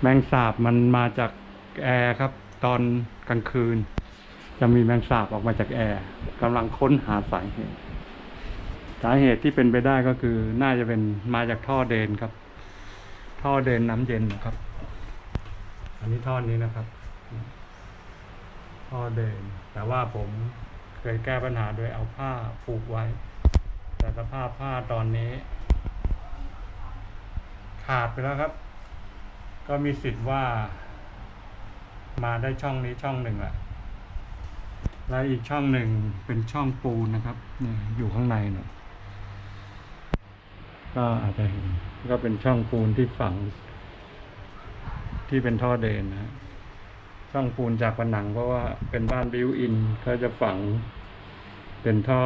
แมงสาบมันมาจากแอร์ครับ ตอนกลางคืน จะมีแมงสาบออกมาจากแอร์กำลังค้นหาสาเหตุ สาเหตุที่เป็นไปได้ก็คือน่าจะเป็นมาจากท่อเดนครับ ท่อเดนน้ำเย็นนะครับ อันนี้ท่อนี้นะครับ ท่อเดนแต่ว่าผมเคยแก้ปัญหาโดยเอาผ้าผูกไว้ แต่สภาพผ้าตอนนี้ ขาดไปแล้วครับ ก็มีสิทธิ์ว่า มาได้ช่องนี้ช่องหนึ่งแหละแล้วอีกช่องหนึ่งเป็นช่องปูนนะครับนี่อยู่ข้างในเนาะก็อาจจะเห็นก็เป็นช่องปูนที่ฝัง ที่เป็นท่อเดนนะช่องปูนจากผนังเพราะว่าเป็นบ้านบิวอินเขาจะฝัง เป็นท่อ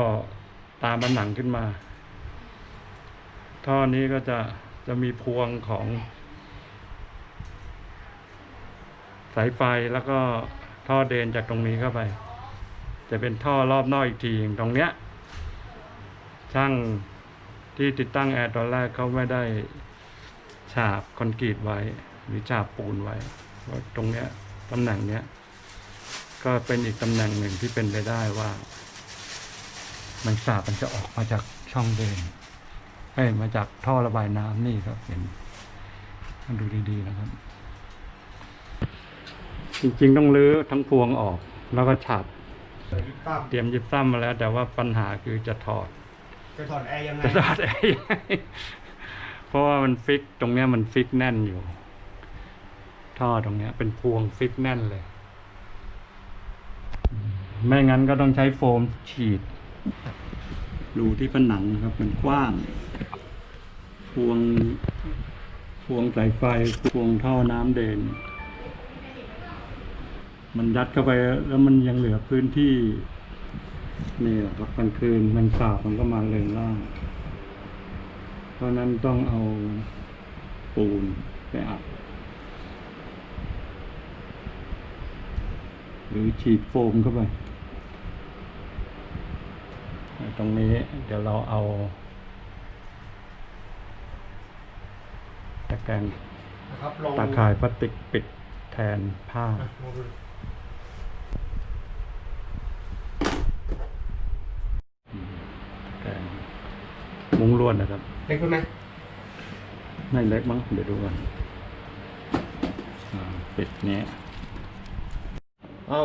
ตามผนังขึ้นมา ท่อนี้ก็จะจะมีพวงของ สายไฟแล้วก็ท่อเดินจากตรงนี้เข้าไป จะเป็นท่อรอบนอกอีกทีหนึ่งตรงเนี้ย ช่างที่ติดตั้งแอร์ตอนแรกเขาไม่ได้ฉาบคอนกรีตไว้ หรือฉาบปูนไว้เพราะตรงเนี้ยตำแหน่งเนี้ย ก็เป็นอีกตำแหน่งหนึ่งที่เป็นไปได้ว่า มันสาบมันจะออกมาจากช่องเดินเอ้มาจากท่อระบายน้ำนี่ครับเห็นมาดูดีๆนะครับ จริงๆต้องรื้อทั้งพวงออก แล้วก็ฉาบครับเตรียมยิบซ้ำมาแล้ว แต่ว่าปัญหาคือจะถอด จะถอดแอร์ยังไงจะถอดได้ยังไงเพราะว่ามันฟิกตรงเนี้ยมันฟิกแน่นอยู่ ท่อตรงเนี้ย เป็นพวงฟิกแน่นเลยอืมไม่งั้นก็ต้องใช้โฟมฉีดรูที่ผนังนะครับ มันกว้าง พวง พวงสายไฟ พวงท่อน้ำเดน มันยัดเข้าไปแล้วมันยังเหลือพื้นที่ นี่แหละครับกลางคืนมันสาบมันก็มาเริงล่าง เพราะนั้นต้องเอาปูนไปอัด หรือฉีดโฟมเข้าไป ตรงนี้เดี๋ยวเราเอาตะแกรงนะครับลงตาข่ายพลาสติกปิดแทนผ้า อะลองดู ตะ แกรงมุ้งลวดนะครับ เล็กขึ้นไหมไม่เล็กมั้งเดี๋ยวดูก่อนอ่าปิดเนี้ยเอา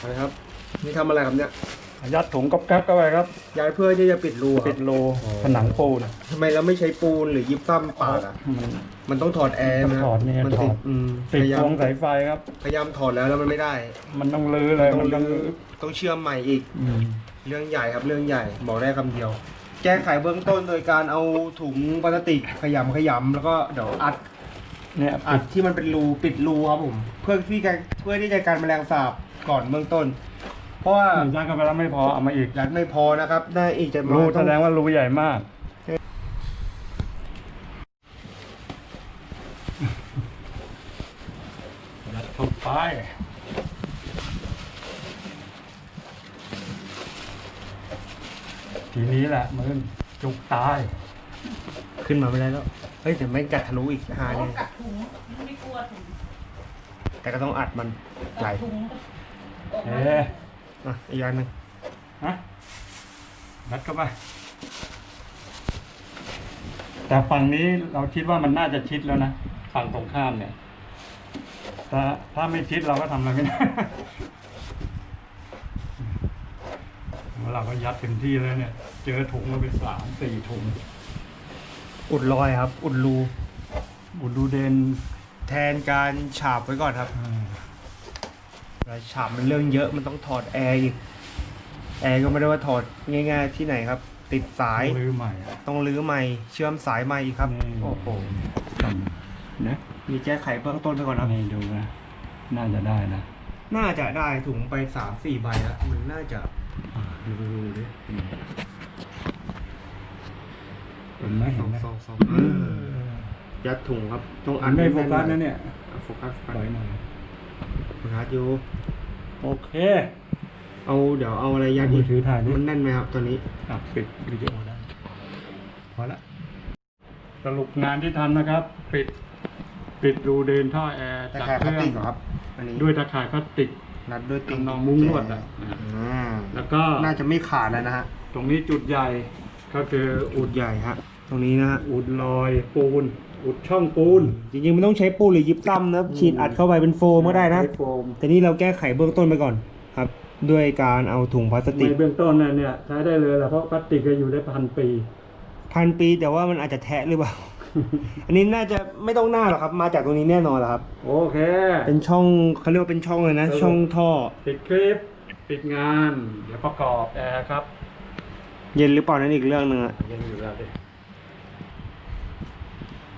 ไปครับ นี่ทำอะไรครับเนี่ยยัดถุงก๊อบแก๊บเข้าไปครับ ย้ายเพื่อที่จะปิดรูอะปิดโลผนังปูนทำไมเราไม่ใช้ปูนหรือยิบซ้ำปาดอะ มัน มันต้องถอดแอร์ต้องนะถอดเนี่ยมัถติอดดอืมติดพยายาพมวงสายไฟครับ พยายามถอดแล้วแล้วมันไม่ได้ มันต้องลื้อเลยต้อมันงต้องลื้อต้องเชื่อมใหม่อีก อืม เรื่องใหญ่ครับเรื่องใหญ่บอกได้คำเดียว แก้ไขเบื้องต้นโดยการเอาถุงพลาสติกขยำขยำแล้วก็เดี๋ยวอัดเนี่ยอัปิดดที่มันเป็นรูปิดรูครับผม เพื่อที่จะเพื่อที่จะการแมลงสาบก่อนเบื้องต้น เพราะว่ายัดเข้าไปแล้วไม่พอเอามาอีกยัดไม่พอนะครับได้อีกจะมารูต้แสองดงว่ารูใหญ่มากยัดเข้าไป ทีนี้แหละมึงจุกตาย ขึ้นมาไม่ได้แล้ว เฮ้ยแต่ไม่กัดทะลุอีกหาโอ้เนี่ยกัดถุงไม่กลัวถุงแต่ก็ต้องอัดมันไหลกัดถุงเอ๊ะอะอีกอันหนึ่งฮะยัดเข้าไป แต่ฝั่งนี้เราคิดว่ามันน่าจะชิดแล้วนะ ฝั่งตรงข้ามเนี่ย ถ้าถ้าไม่ชิดเราก็ทำอะไรไม่ได้ เรา ก็ยัดเต็มที่แล้วเนี่ย เจอถุงมาเป็นสามสี่ถุง อุดรอยครับ อุดรู อุดดูเดนแทนการฉาบไว้ก่อนครับอ่าแล้วฉาบมันเรื่องเยอะมันต้องถอดแอร์อีก แอร์ก็ไม่ได้ว่าถอดง่ายๆที่ไหนครับ ติดสายลื้อใหม่อะต้องรื้อใหม่ เชื่อมสายใหม่อีกครับนี่โอ้โหทำนะมีแก้ไขเบื้องต้นไปก่อนครับนี่ดูนะ น่าจะได้นะ น่าจะได้ถุงไปสามสี่ใบแล้วมันน่าจะอ่า ดูดูดูดิอืมเห็นไหมเห็นไหมสองสองเออยัดถุงครับ ต้องอัอัดนไม่โฟๆกัสนะเนี่ยอะโฟกัสโฟปกัสล่อยหน่อยโฟกัสอยู่ โอเค เอาเดี๋ยวเอาอะไรยัดมือีอกถือถ่ายดิ มันแน่นไหมครับตัวนี้ อะปิดวิดีโอได้พอละสรุปงานที่ทำนะครับ ปิด ปิดรูเดินท่อแอร์ตะจากข่ายเคพลาสรื่อติงกเหรอครับ อันนี้ด้วยตะข่ายพลาสติกรัดด้วยติ่งทำนองมุ้งลวดอะอ่า แล้วก็น่าจะไม่ขาดแล้วนะฮะ ตรงนี้จุดใหญ่ก็คืออุอุดดใหญ่ฮะ ตรงนี้นะฮะ อุดรอยปูน อุดช่องปูน จริงๆมันต้องใช้ปูนหรือยิบซ้ำนะฉีดอัดเข้าไปเป็นโฟมก็ได้นะ ใช้โฟมแต่นี่เราแก้ไขเบื้องต้นไปก่อนครับ ด้วยการเอาถุงพลาสติในกเบื้องต้นเนี่ยเนี่ยใช้ได้เลยแหละเพราะพลาสติกก็อยู่ได้พันปี พันปีแต่ว่ามันอาจจะแทะหรือเปล่า อันนี้น่าจะไม่ต้องหน้าหรอกครับ มาจากตรงนี้แน่นอนแหละครับ โอเค เป็นช่องเขาเรียกว่าเป็นช่องเลยนะครับช่องท่อ ปิดคลิป ปิดงาน เดี๋ยวประกอบแอร์ครับ เย็นหรือเปล่านั่นอีกเรื่องหนึ่งอะยังอยู่แล้วดิ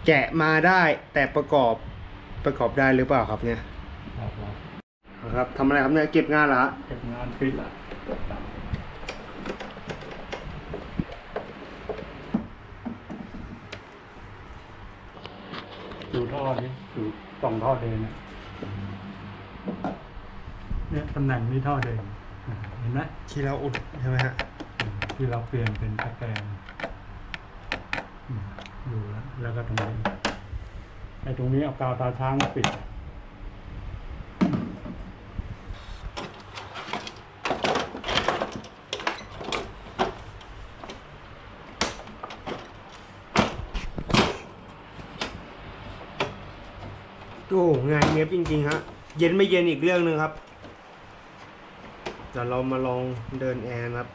แกะมาได้แต่ประกอบประกอบได้หรือเปล่าครับเนี่ยครับผมครับทำอะไรครับเนี่ยเก็บงานเหรอฮะเก็บงานปิดละดูท่อนี้ดูสองท่อเดินนะ เนี่ยตำแหน่งนี้ท่อเดินอ่าเห็นไหมที่เราอุดใช่ไหมฮะที่เราเปลี่ยนเป็นตะแกรงอืมอยู่แล้วแล้วก็ตรงนี้ไอ้ตรงนี้เอากาวตาช้างมาปิดโอ้งานเนี้ยบจริงๆฮะ เย็นไม่เย็นอีกเรื่องหนึ่งครับ เดี๋ยวเรามาลองเดินแอร์นะครับ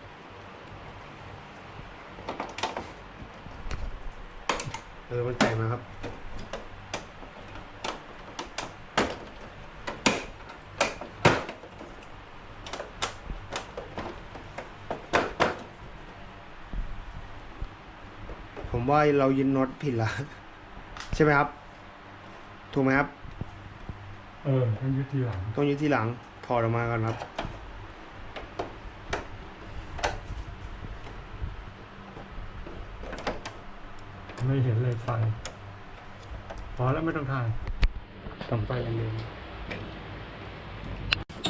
เออมันไก่มาครับ ผมว่าเรายินน็อตผิดละใช่ไหมครับ ถูกไหมครับ เออต้องยึดทีหลัง ต้องยึดที่หลังถอดออกมาก่อนครับ ไม่เห็นเลยไฟพอแล้วไม่ต้องถ่ายทำไฟอย่างเดียว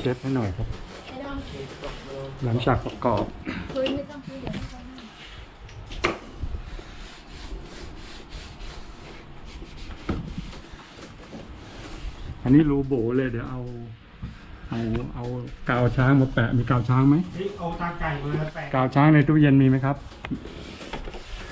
เช็ดให้หน่อยครับ ไม่ต้องหลังจากประกอบ พื้นไม่ต้องพื้นเดี๋ยวให้เขาให้อันนี้รูโบเลยเดี๋ยวเอา เอาเอากาวช้างมาแปะมีกาวช้างไหม นี่เอาตาไก่มาแปะ กาวช้างในตู้เย็นมีไหมครับ